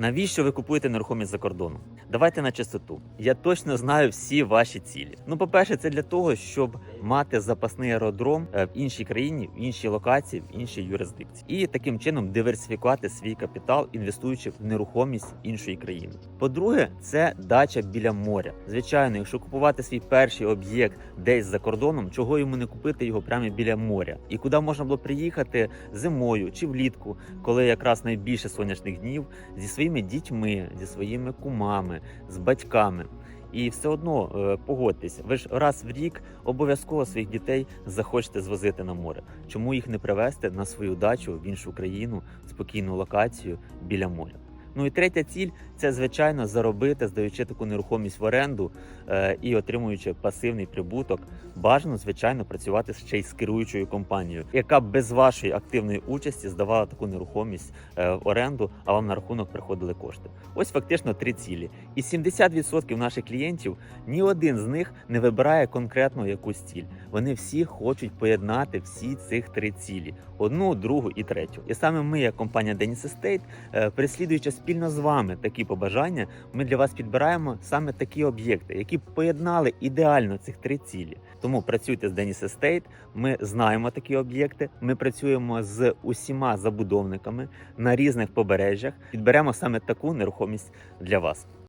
Навіщо ви купуєте нерухомість за кордоном? Давайте на чистоту. Я точно знаю всі ваші цілі. Ну, по-перше, це для того, щоб мати запасний аеродром е, в іншій країні, в іншій локації, в іншій юрисдикції, і таким чином диверсифікувати свій капітал, інвестуючи в нерухомість іншої країни. По-друге, це дача біля моря. Звичайно, якщо купувати свій перший об'єкт десь за кордоном, чого йому не купити його прямо біля моря, і куди можна було приїхати зимою чи влітку, коли якраз найбільше сонячних днів зі своїми дітьми, зі своїми кумами, з батьками. І все одно е, погодьтесь, ви ж раз в рік обов'язково своїх дітей захочете звозити на море. Чому їх не привезти на свою дачу в іншу країну, спокійну локацію біля моря? Ну і третя ціль це звичайно заробити, здаючи таку нерухомість в оренду е, і отримуючи пасивний прибуток. Бажано, звичайно, працювати ще й з керуючою компанією, яка без вашої активної участі здавала таку нерухомість е, в оренду, а вам на рахунок приходили кошти. Ось фактично три цілі. І 70% наших клієнтів ні один з них не вибирає конкретно якусь ціль. Вони всі хочуть поєднати всі цих три цілі: одну, другу і третю. І саме ми, як компанія Dennis Estate, е, переслідуючи спільно з вами такі побажання, ми для вас підбираємо саме такі об'єкти, які поєднали ідеально цих три цілі. Тому працюйте з Dennis Estate, Ми знаємо такі об'єкти. Ми працюємо з усіма забудовниками на різних побережжях. Підберемо саме таку нерухомість для вас.